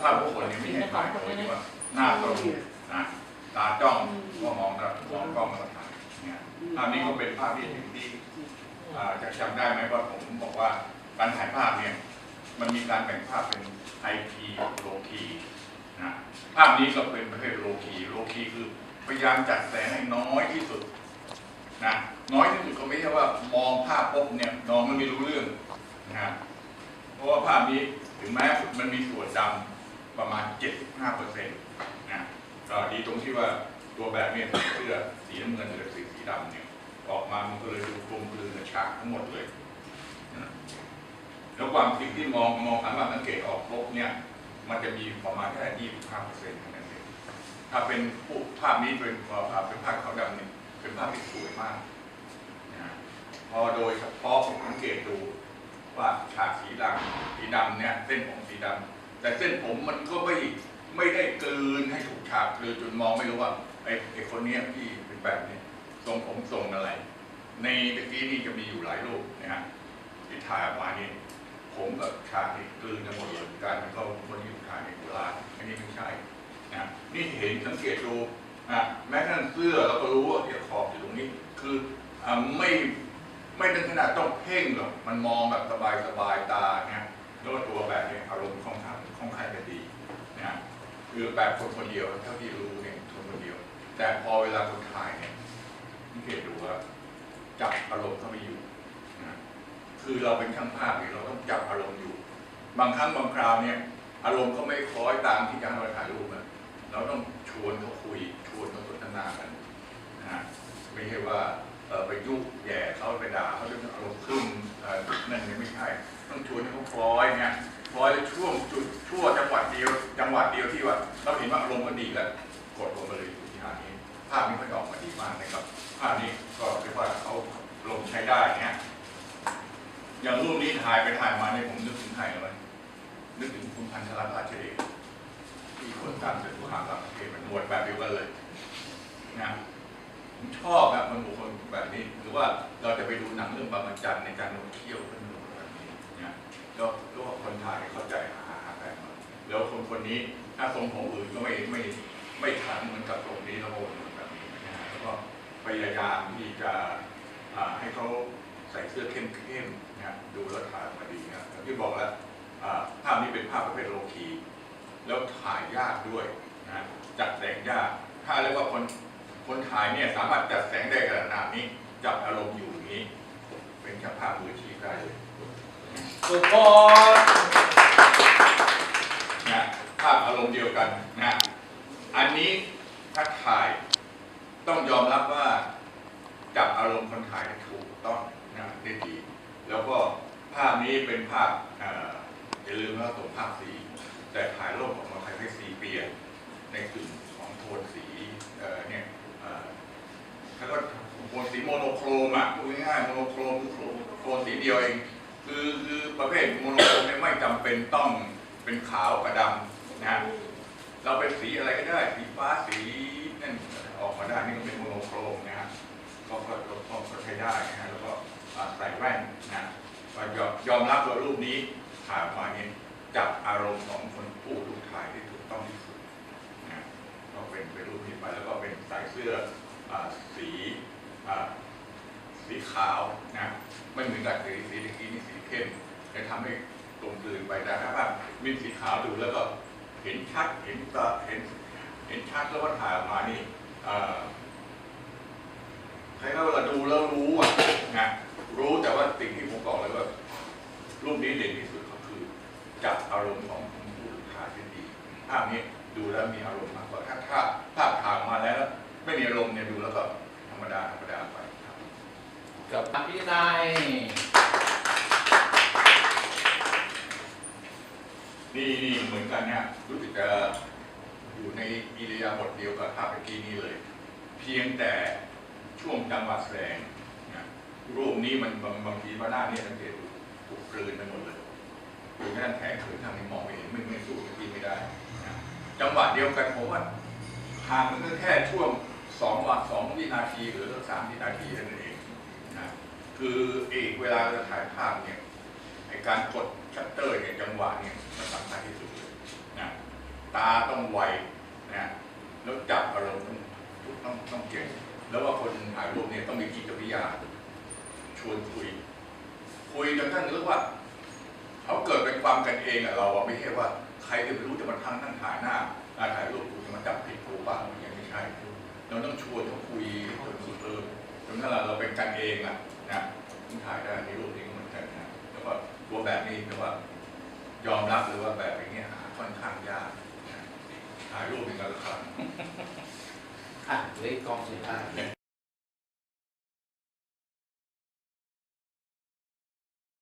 ภาพผู้คนเนี่ยไม่ใช่ถ่ายโดยที่ว่าหน้าตรงนะตาจ้องก็มองกับมองกล้องแล้วก็ถ่ายเนี่ยภาพนี้ก็เป็นภาพที่ถึงที่อ่าจะจำได้ไหมว่าผมบอกว่าการถ่ายภาพเนี่ยมันมีการแบ่งภาพเป็นไอพีโลคีนะภาพนี้ก็เป็นประเภทโลคีโลคีคือพยายามจัดแสงให้น้อยที่สุดนะน้อยที่สุดก็ไม่ใช่ว่ามองภาพปุ๊บเนี่ยน้องมันไม่รู้เรื่องนะเพราะว่าภาพนี้ถึงแม้มันมีส่วนดำ ประมาณ 75เปอร์เซ็นต์นะก็ดีตรงที่ว่าตัวแบบเนี่ยเสื้อสีน้ำเงินหรือสีสีดำเนี่ยออกมามันก็เลยดูกลมกลืนกับฉากทั้งหมดเลยนะแล้วความจริงที่มองมองสามารถสังเกตออกลบเนี่ย มันจะมีประมาณแค่25เปอร์เซ็นต์เท่านั้นเองถ้าเป็นผู้ภาพนี้เป็นภาพเป็นภาพขาวดำเนี่ยเป็นภาพที่สวยมากนะพอโดยเฉพาะผมสังเกตดูว่าฉากสีดำสีดำเนี่ยเส้นผมสีดำ แต่เส้นผมมันก็ไม่ไม่ได้กลืนให้ถูกฉากกลืนจนมองไม่รู้ว่าไอ้ไอ้คนเนี้ยที่เป็นแบบนี้ทรงผมทรงอะไร ในตะกี้นี่จะมีอยู่หลายรูปนะฮะที่ถ่ายออกมานี่ผมกับฉากนี่กลืนกันหมดเลยการมันก็คนที่อยู่ถ่ายในโบราณอันนี้ไม่ใช่นะนี่เห็นสังเกตดูอะแม้กระทั่งเสื้อเราก็รู้ว่าที่ขอบอยู่ตรงนี้ คืออ่าไม่ไม่ถึงขนาดต้องเพ่งหรอกมันมองแบบสบายสบายตาเนี่ยแล้วตัวแบบนี่ยอารมณ์ค่อนข้า งค่อนข้างจะดีนะคือแบบคนคนเดียวเท่าที่รู้เนี่ยคนคนเดียว แต่พอเวลาคนถ่ายเนี่ยสังเกตดูว่าจับอารมณ์เข้าไปอยู่นะคือเราเป็นช่างภาพเนี่ยเราต้องจับอารมณ์อยู่ บางครั้งบางคราวเนี่ย อารมณ์เขาไม่คล้อยตามที่จะให้เราถ่ายรูปนะเราต้องชวนเขาคุยชวนเขาสนทนากันนะไม่ใช่ว่าไปยุแย่เขาไปด่าเขาจนอารมณ์ขึ้นนั่นเนี่ยไม่ใช่ ต้องชวนให้เขาคล้อยเนี่ย คล้อยช่วงจุดชั่วจังหวัดเดียว จังหวัดเดียวที่ว่าเราเห็นว่าอารมณ์มันดีแล้วกดลงมาเลยที่หานี้ ภาพนี้ก็จะออกมาดีมากนะครับภาพนี้ก็เรียกว่าเขาลงใช้ได้เนี่ยอย่างรูปนี้ถ่ายไปถ่ายมาเนี่ยผมนึกถึงใครเลยนึกถึงคุณพันธรัตน์ราชเดชที่คนตามเสด็จผ่านต่างประเทศมันหมวดแบบเดียวกันเลยนะผมชอบแบบมันบุคคลแบบนี้ หรือว่าเราจะไปดูหนังเรื่องบางจันในการลงเที่ยวกันแบบนี้เนี่ยแล้วแล้วก็คนถ่ายเข้าใจหาหาแบบมาแล้วค นี้ ถ้าทรงผมอื่นก็ไม่ไม่ไม่ขันเหมือนกับทรงนี้แล้วก็แบบนี้นะฮะแล้วก็พยายามที่จะให้เขาใส่เสื้อเข้มๆนะฮะดูแล้วถ่ายมาดีนะอย่างที่บอกแล้วภาพนี้เป็นภาพประเภทโลคีแล้วถ่ายยากด้วยนะจัดแสงยาก ถ้าเรียกว่าคนคนถ่ายเนี่ยสามารถจัดแสงได้ขนาดนี้จับอารมณ์อยู่นี้ เป็นช่างภาพมือชีพได้เลย สุดยอด นะภาพอารมณ์เดียวกันนะ อันนี้ถ้าถ่ายต้องยอมรับว่า จับอารมณ์คนถ่ายได้ถูกต้องนะ ได้ดี แล้วก็ภาพนี้เป็นภาพอย่าลืมว่าตรงภาพสี แต่ถ่ายรูปออกมาคล้ายๆสีเปลี่ยนในกลุ่มของโทนสีเนี่ยเอ่อแล้วก็โทนสีโมโนโครมอะพูดง่ายๆโมโนโครมคือโทนสีเดียวเองคือคือประเภทโมโนโครมไม่จำเป็นต้องเป็นขาวกับดำนะเราเป็นสีอะไรก็ได้ สีฟ้าสีนั่นออกมาได้นี่ก็เป็นโมโนโครมนะฮะก็ก็ก็ก็ก็ใช้ได้นะฮะแล้วก็อ่าใส่แว่นนะก็ยอ มยอมรับว่ารูปนี้ถ่ายออกมาเนี่ยจับอารมณ์ของคนผู้ถูกถ่ายได้ถูกต้องที่สุดนะก็เป็นเป็นรูปนี้ไปแล้วก็เป็นใส่เสื้ออสีอสีขาวนะไม่เหมือนกับสีสีตะกี้นี่สีเข้มจะทำให้กลมกลืนไปแต่ถ้าว่ามีสีขาวดูแล้วก็เห็นชัดเห็นตาเห็นเห็นชัดแล้วว่าถ่ายออกมานี่ใครก็เวลาดูแล้วรู้อะนะรู้แต่ว่าสิ่งที่ผมบอกเลยว่า รูปนี้เด่นที่สุดก็คือจับอารมณ์ของผู้ถ่ายได้ดีภาพนี้ดูแล้วมีอารมณ์มากกว่าถ้าถ้าภาพถ่ายออกมาแล้ว ไม่มีอารมณ์เนี่ยดูแล้วก็ธรรมดาธรรมดาไปครับกับพี่นายนี่นี่เหมือนกันเนี่ยรู้สึกจะอยู่ในอิริยาบถเดียวกับภาพเมื่อกี้นี้เลย เพียงแต่ช่วงจังหวะแสดงนะรูปนี้มันบางบางทีพระหน้าเนี่ยสังเกตดู ถูกกลืนไปหมดเลยดูแค่แขนเขินทางนี้มองไม่เห็นไม่ไม่สู้กี้ไม่ได้นะจังหวะเดียวกันผมว่าห่างมันก็แค่ช่วงสองวันสองวินาทีหรือสักสามวินาทีเท่านั้นเองนะคือเอกเวลาเราถ่ายภาพเนี่ยไอการกดชัตเตอร์เนี่ยจังหวะเนี่ยมันสำคัญที่สุดเลยนะตาต้องไวนะแล้วจับอารมณ์ต้องต้องต้องเก่งแล้วว่าคนถ่ายรูปเนี่ยต้องมีจิตวิทยาชวนคุย คุยจนท่านรู้ว่าเขาเกิดเป็นความกันเองอะเราอะไม่ใช่ว่าใครจะไปรู้จะมาทั้งนั่งถ่ายหน้าอ่าถ่ายรูปกูจะมาจับผิดกูบ้างอย่างนี้ไม่ใช่เราต้องชวนเขาคุยจนสุดเลยจนถ้าเราเราเป็นกันเองอะนะถ่ายได้ในรูปนี้ก็เหมือนกันนะแล้วก็ตัวแบบนี้แต่ว่ายอมรับเลยว่าแบบอย่างเงี้ยหาค่อนข้างยากถ่ายรูปเป็นการละครอะเลยกองสุดท้าย